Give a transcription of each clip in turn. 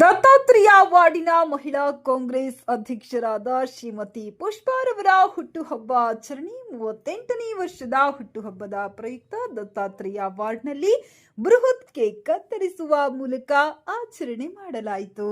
ದತ್ತಾತ್ರೇಯ ವಾರ್ಡಿನ ಮಹಿಳಾ ಕಾಂಗ್ರೆಸ್ ಅಧ್ಯಕ್ಷರಾದ ಶ್ರೀಮತಿ ಪುಷ್ಪಾರವರ ಹುಟ್ಟುಹಬ್ಬ ಆಚರಣೆ ಮೂವತ್ತೆಂಟನೇ ವರ್ಷದ ಹುಟ್ಟುಹಬ್ಬದ ಪ್ರಯುಕ್ತ ದತ್ತಾತ್ರೇಯ ವಾರ್ಡ್ನಲ್ಲಿ ಬೃಹತ್ ಕೇಕ್ ಕತ್ತರಿಸುವ ಮೂಲಕ ಆಚರಣೆ ಮಾಡಲಾಯಿತು.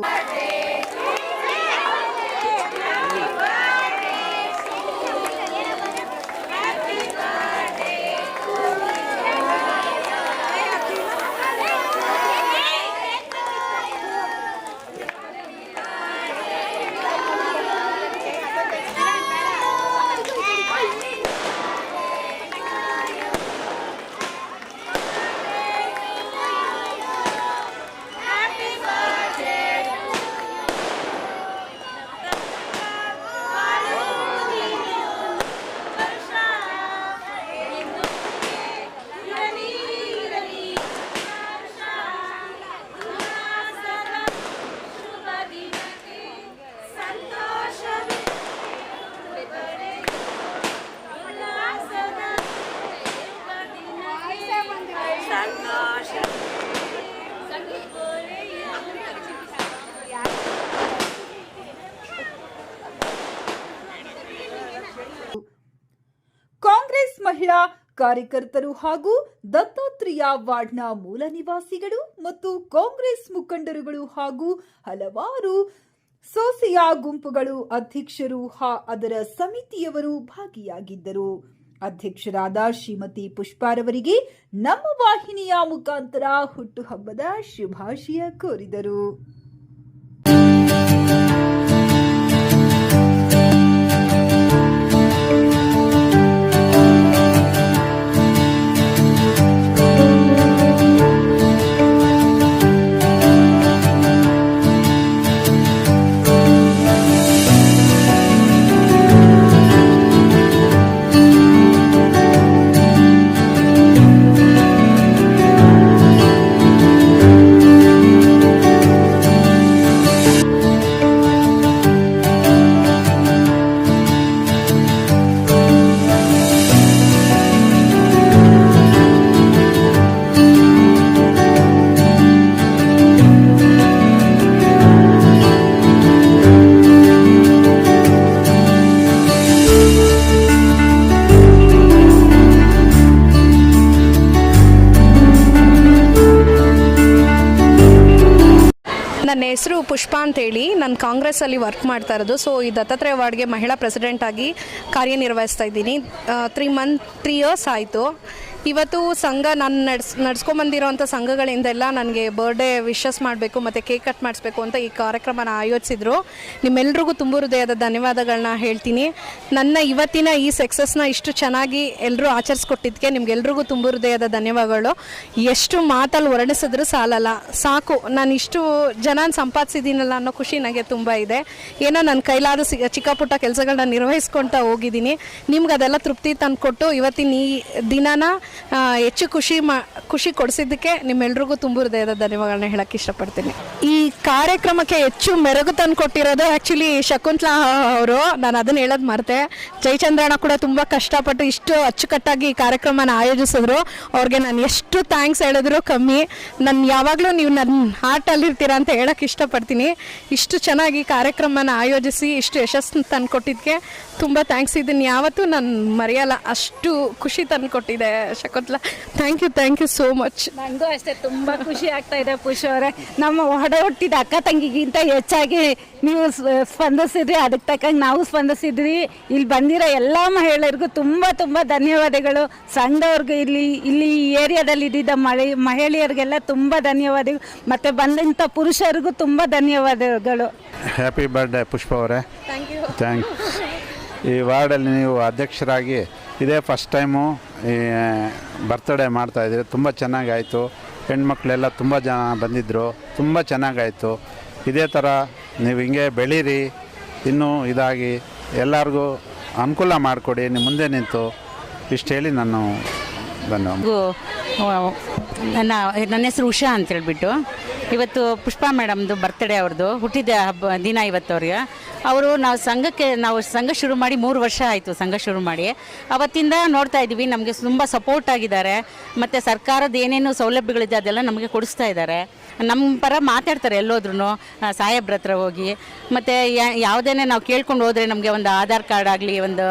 ಮಹಿಳಾ ಕಾರ್ಯಕರ್ತರು ಹಾಗೂ ದತ್ತಾತ್ರೇಯ ವಾರ್ಡ್ನ ಮೂಲ ನಿವಾಸಿಗಳು ಮತ್ತು ಕಾಂಗ್ರೆಸ್ ಮುಖಂಡರುಗಳು ಹಾಗೂ ಹಲವಾರು ಸೋಸೆಯ ಗುಂಪುಗಳು ಅಧ್ಯಕ್ಷರು ಅದರ ಸಮಿತಿಯವರು ಭಾಗಿಯಾಗಿದ್ದರು. ಅಧ್ಯಕ್ಷರಾದ ಶ್ರೀಮತಿ ಪುಷ್ಪಾರವರಿಗೆ ನಮ್ಮ ವಾಹಿನಿಯ ಮುಖಾಂತರ ಹುಟ್ಟುಹಬ್ಬದ ಶುಭಾಶಯ ಕೋರಿದರು. ನನ್ನ ಹೆಸರು ಪುಷ್ಪ ಅಂತೇಳಿ. ನಾನು ಕಾಂಗ್ರೆಸ್ಸಲ್ಲಿ ವರ್ಕ್ ಮಾಡ್ತಾ ಇರೋದು. ಸೊ ಈ ದತ್ತಾತ್ರೇಯ ವಾರ್ಡ್ಗೆ ಮಹಿಳಾ ಪ್ರೆಸಿಡೆಂಟ್ ಆಗಿ ಕಾರ್ಯನಿರ್ವಹಿಸ್ತಾ ಇದ್ದೀನಿ. ತ್ರೀ ಮಂತ್ ತ್ರೀ ಇಯರ್ಸ್ ಆಯಿತು. ಇವತ್ತು ಸಂಘ ನಾನು ನಡ್ಸ್, ನಡ್ಸ್ಕೊಂಬಂದಿರೋಂಥ ಸಂಘಗಳಿಂದೆಲ್ಲ ನನಗೆ ಬರ್ಡೇ ವಿಶಸ್ ಮಾಡಬೇಕು ಮತ್ತು ಕೇಕ್ ಕಟ್ ಮಾಡಿಸ್ಬೇಕು ಅಂತ ಈ ಕಾರ್ಯಕ್ರಮನ ಆಯೋಜಿಸಿದ್ರು. ನಿಮ್ಮೆಲ್ರಿಗೂ ತುಂಬ ಹೃದಯದ ಧನ್ಯವಾದಗಳನ್ನ ಹೇಳ್ತೀನಿ. ನನ್ನ ಇವತ್ತಿನ ಈ ಸಕ್ಸಸ್ನ ಇಷ್ಟು ಚೆನ್ನಾಗಿ ಎಲ್ಲರೂ ಆಚರಿಸ್ಕೊಟ್ಟಿದ್ದಕ್ಕೆ ನಿಮ್ಗೆಲ್ರಿಗೂ ತುಂಬ ಹೃದಯದ ಧನ್ಯವಾದಗಳು. ಎಷ್ಟು ಮಾತಲ್ಲಿ ವರ್ಣಿಸಿದ್ರೂ ಸಾಲಲ್ಲ. ಸಾಕು, ನಾನು ಇಷ್ಟು ಜನ ಸಂಪಾದಿಸಿದ್ದೀನಲ್ಲ ಅನ್ನೋ ಖುಷಿ ನನಗೆ ತುಂಬ ಇದೆ. ಏನೋ ನನ್ನ ಕೈಲಾದ ಚಿಕ್ಕಪುಟ್ಟ ಚಿಕ್ಕ ಪುಟ್ಟ ಕೆಲಸಗಳನ್ನ ನಿರ್ವಹಿಸ್ಕೊಳ್ತಾ ಹೋಗಿದ್ದೀನಿ. ನಿಮ್ಗೆ ಅದೆಲ್ಲ ತೃಪ್ತಿ ತಂದುಕೊಟ್ಟು ಇವತ್ತಿನ ಈ ದಿನನ ಹೆಚ್ಚು ಖುಷಿ ಮಾ, ಖುಷಿ ಕೊಡಿಸಿದ್ದಕ್ಕೆ ನಿಮ್ಮೆಲ್ರಿಗೂ ತುಂಬ ಹೃದಯದ ಧನ್ಯವಾದಗಳನ್ನ ಹೇಳಕ್ಕೆ ಇಷ್ಟಪಡ್ತೀನಿ. ಈ ಕಾರ್ಯಕ್ರಮಕ್ಕೆ ಹೆಚ್ಚು ಮೆರಗು ತಂದು ಕೊಟ್ಟಿರೋದು ಆ್ಯಕ್ಚುಲಿ ಶಕುಂತಲಾ ಅವರು. ನಾನು ಅದನ್ನು ಹೇಳೋದು ಮರ್ತೆ. ಜಯಚಂದ್ರಣ್ಣ ಕೂಡ ತುಂಬ ಕಷ್ಟಪಟ್ಟು ಇಷ್ಟು ಅಚ್ಚುಕಟ್ಟಾಗಿ ಈ ಕಾರ್ಯಕ್ರಮನ ಆಯೋಜಿಸಿದ್ರು. ಅವ್ರಿಗೆ ನಾನು ಎಷ್ಟು ಥ್ಯಾಂಕ್ಸ್ ಹೇಳಿದ್ರು ಕಮ್ಮಿ. ನಾನು ಯಾವಾಗಲೂ ನೀವು ನನ್ನ ಹಾರ್ಟಲ್ಲಿರ್ತೀರ ಅಂತ ಹೇಳಕ್ಕೆ ಇಷ್ಟಪಡ್ತೀನಿ. ಇಷ್ಟು ಚೆನ್ನಾಗಿ ಕಾರ್ಯಕ್ರಮನ ಆಯೋಜಿಸಿ, ಇಷ್ಟು ಯಶಸ್ಸು ತಂದುಕೊಟ್ಟಿದ್ದಕ್ಕೆ ತುಂಬ ಥ್ಯಾಂಕ್ಸ್ ಇದನ್ನು ಯಾವತ್ತೂ ನಾನು ಮರೆಯಲ್ಲ. ಅಷ್ಟು ಖುಷಿ ತಂದುಕೊಟ್ಟಿದೆ Shakuntla thank you thank you so much ನನಗೂ ಅಷ್ಟೇ ತುಂಬಾ ಖುಷಿ ಆಗ್ತಾ ಇದೆ ಪುಷ್ ಅವರೇ. ನಮ್ಮ ಹೊಡೆ ಹುಟ್ಟಿದ ಅಕ್ಕ ತಂಗಿಗಿಂತ ಹೆಚ್ಚಾಗಿ ನೀವು ಸ್- ಸ್ಪಂದಿಸಿದ್ರಿ. ಅದಕ್ಕೆ ತಕ್ಕಂಗೆ ನಾವು ಸ್ಪಂದಿಸಿದ್ರಿ ಇಲ್ಲಿ ಬಂದಿರೋ ಎಲ್ಲ ಮಹಿಳೆಯರಿಗೂ ತುಂಬ ತುಂಬ ಧನ್ಯವಾದಗಳು. ಸಂಘದವ್ರಿಗೂ ಇಲ್ಲಿ ಇಲ್ಲಿ ಈ ಏರಿಯಾದಲ್ಲಿ ಇದ್ದಿದ್ದ ಮಳೆ ಮಹಿಳೆಯರಿಗೆಲ್ಲ ತುಂಬ ಧನ್ಯವಾದಗಳು. ಮತ್ತು ಬಂದಂಥ ಪುರುಷರಿಗೂ ತುಂಬ ಧನ್ಯವಾದಗಳು. ಹ್ಯಾಪಿ ಬರ್ಡೇ ಪುಷ್ಪ ಅವರೇ. ಥ್ಯಾಂಕ್ ಯು ಥ್ಯಾಂಕ್ ಈ ವಾರ್ಡಲ್ಲಿ ನೀವು ಅಧ್ಯಕ್ಷರಾಗಿ ಇದೇ ಫಸ್ಟ್ ಟೈಮು ಈ ಬರ್ತ್ಡೇ ಮಾಡ್ತಾಯಿದ್ದೀರಿ ತುಂಬ ಚೆನ್ನಾಗಾಯಿತು. ಹೆಣ್ಮಕ್ಳೆಲ್ಲ ತುಂಬ ಜನ ಬಂದಿದ್ದರು ತುಂಬ ಚೆನ್ನಾಗಾಯಿತು. ಇದೇ ಥರ ನೀವು ಹಿಂಗೆ ಬೆಳೀರಿ. ಇನ್ನೂ ಇದಾಗಿ ಎಲ್ಲರಿಗೂ ಅನುಕೂಲ ಮಾಡಿಕೊಡಿ. ನಿಮ್ಮ ಮುಂದೆ ನಿಂತು ಇಷ್ಟು ಹೇಳಿ ನಾನು ನನ್ನ ನನ್ನ ಹೆಸರು ಉಷಾ ಅಂತ ಹೇಳ್ಬಿಟ್ಟು. ಇವತ್ತು ಪುಷ್ಪಾ ಮೇಡಮ್ದು ಬರ್ತ್ಡೇ ಅವ್ರದ್ದು ಹುಟ್ಟಿದ ಹಬ್ಬ, ದಿನ ಇವತ್ತು ಅವ್ರಿಗೆ. ಅವರು ನಾವು ಸಂಘಕ್ಕೆ, ನಾವು ಸಂಘ ಶುರು ಮಾಡಿ ಮೂರು ವರ್ಷ ಆಯಿತು ಸಂಘ ಶುರು ಮಾಡಿ. ಅವತ್ತಿಂದ ನೋಡ್ತಾ ಇದ್ದೀವಿ, ನಮಗೆ ತುಂಬ ಸಪೋರ್ಟ್ ಆಗಿದ್ದಾರೆ. ಮತ್ತು ಸರ್ಕಾರದ ಏನೇನು ಸೌಲಭ್ಯಗಳಿದೆ ಅದೆಲ್ಲ ನಮಗೆ ಕೊಡಿಸ್ತಾ ಇದ್ದಾರೆ. ನಮ್ಮ ಪರ ಮಾತಾಡ್ತಾರೆ ಎಲ್ಲೋದ್ರೂ ಸಾಹೇಬ್ರ ಹತ್ರ ಹೋಗಿ. ಮತ್ತು ಯಾವುದೇನೆ ನಾವು ಕೇಳ್ಕೊಂಡು ಹೋದರೆ ನಮಗೆ ಒಂದು ಆಧಾರ್ ಕಾರ್ಡ್ ಆಗಲಿ, ಒಂದು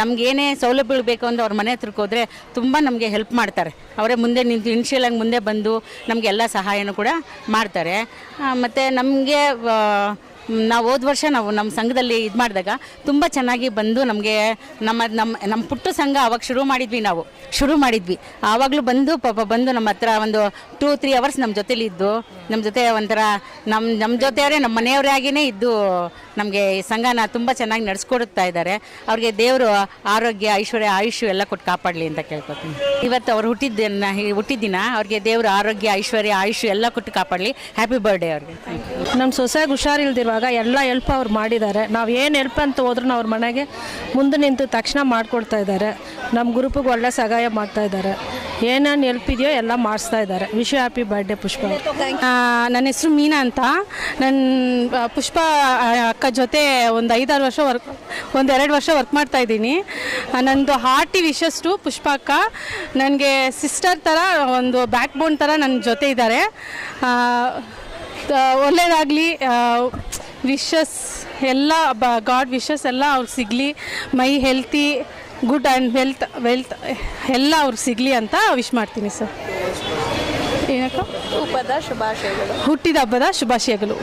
ನಮ್ಗೆ ಏನೇ ಸೌಲಭ್ಯಗಳು ಬೇಕು ಅಂತ ಅವ್ರ ಮನೆ ಹತ್ರಕ್ಕೆ ಹೋದರೆ ತುಂಬ ನಮಗೆ ಹೆಲ್ಪ್ ಮಾಡ್ತಾರೆ. ಅವರೇ ಮುಂದೆ ನಿಂತು ಇನ್ಶಿಯಲ್ ಆಗಿ ಮುಂದೆ ಬಂದು ನಮಗೆ ಎಲ್ಲ ಸಹಾಯನೂ ಕೂಡ ಮಾಡ್ತಾರೆ. ಮತ್ತು ನಮಗೆ ನಾವು ಹೋದ ವರ್ಷ ನಾವು ನಮ್ಮ ಸಂಘದಲ್ಲಿ ಇದು ಮಾಡಿದಾಗ ತುಂಬ ಚೆನ್ನಾಗಿ ಬಂದು ನಮಗೆ ನಮ್ಮ ನಮ್ಮ ನಮ್ಮ ಪುಟ್ಟ ಸಂಘ ಅವಾಗ ಶುರು ಮಾಡಿದ್ವಿ ನಾವು. ಶುರು ಮಾಡಿದ್ವಿ. ಆವಾಗಲೂ ಬಂದು ಪಾಪ ಬಂದು ನಮ್ಮ ಹತ್ರ ಒಂದು ಟೂ ತ್ರೀ ಅವರ್ಸ್ ನಮ್ಮ ಜೊತೇಲಿ ಇದ್ದು ನಮ್ಮ ಜೊತೆ ಒಂಥರ ನಮ್ಮ ನಮ್ಮ ಜೊತೆಯವರೇ ನಮ್ಮ ಮನೆಯವರೇ ಆಗಿಯೇ ಇದ್ದು ನಮಗೆ ಈ ಸಂಘನ ತುಂಬ ಚೆನ್ನಾಗಿ ನಡೆಸ್ಕೊಡುತ್ತಾ ಇದ್ದಾರೆ. ಅವ್ರಿಗೆ ದೇವರು ಆರೋಗ್ಯ, ಐಶ್ವರ್ಯ ಆಯುಷ್ ಎಲ್ಲ ಕೊಟ್ಟು ಕಾಪಾಡಲಿ ಅಂತ ಕೇಳ್ಕೊತೀನಿ. ಇವತ್ತು ಅವ್ರು ಹುಟ್ಟಿದ್ದ ಹುಟ್ಟಿದ್ದಿನ ಅವ್ರಿಗೆ ದೇವರು ಆರೋಗ್ಯ, ಐಶ್ವರ್ಯ ಆಯುಷ್ ಎಲ್ಲ ಕೊಟ್ಟು ಕಾಪಾಡಲಿ. ಹ್ಯಾಪಿ ಬರ್ಡೇ ಅವ್ರಿಗೆ. ನಮ್ಮ ಸೊಸೆಗೆ ಹುಷಾರಿಲ್ದಿರುವಾಗ ಎಲ್ಲ ಹೆಲ್ಪ್ ಅವ್ರು ಮಾಡಿದ್ದಾರೆ. ನಾವು ಏನು ಹೆಲ್ಪ್ ಅಂತ ಹೋದ್ರು ಅವ್ರ ಮನೆಗೆ ಮುಂದೆ ನಿಂತು ತಕ್ಷಣ ಮಾಡಿಕೊಡ್ತಾ ಇದ್ದಾರೆ. ನಮ್ಮ ಗ್ರೂಪಿಗೆ ಒಳ್ಳೆ ಸಹಾಯ ಮಾಡ್ತಾ ಇದ್ದಾರೆ. ಏನೇನು ಹೆಲ್ಪ್ ಇದೆಯೋ ಎಲ್ಲ ಮಾಡಿಸ್ತಾ ಇದ್ದಾರೆ. Wish happy birthday Pushpa. ನನ್ನ ಹೆಸರು ಮೀನಾ ಅಂತ. ನನ್ನ ಪುಷ್ಪ ಅಕ್ಕ ಜೊತೆ ಒಂದು ಐದಾರು ವರ್ಷ ವರ್ಕ್ ಒಂದು ಎರಡು ವರ್ಷ ವರ್ಕ್ ಮಾಡ್ತಾ ಇದ್ದೀನಿ. ನನ್ನದು ಹಾರ್ಟಿ ವಿಶಸ್ ಟು ಪುಷ್ಪ ಅಕ್ಕ. ನನಗೆ ಸಿಸ್ಟರ್ ಥರ ಒಂದು ಬ್ಯಾಕ್ ಬೋನ್ ಥರ ನನ್ನ ಜೊತೆ ಇದ್ದಾರೆ. ಒಳ್ಳೆಯದಾಗಲಿ ವಿಶಸ್ ಎಲ್ಲ ಬ ಗಾಡ್ ವಿಶಸ್ ಎಲ್ಲ ಅವ್ರಿಗೆ ಸಿಗಲಿ. My healthy good and wealth wealth ಎಲ್ಲ ಅವ್ರಿಗೆ ಸಿಗಲಿ ಅಂತ ವಿಶ್ ಮಾಡ್ತೀನಿ ಸರ್ ಏನಕ್ಕ? ಹುಟ್ಟಿದ ಹಬ್ಬದ ಶುಭಾಶಯಗಳು.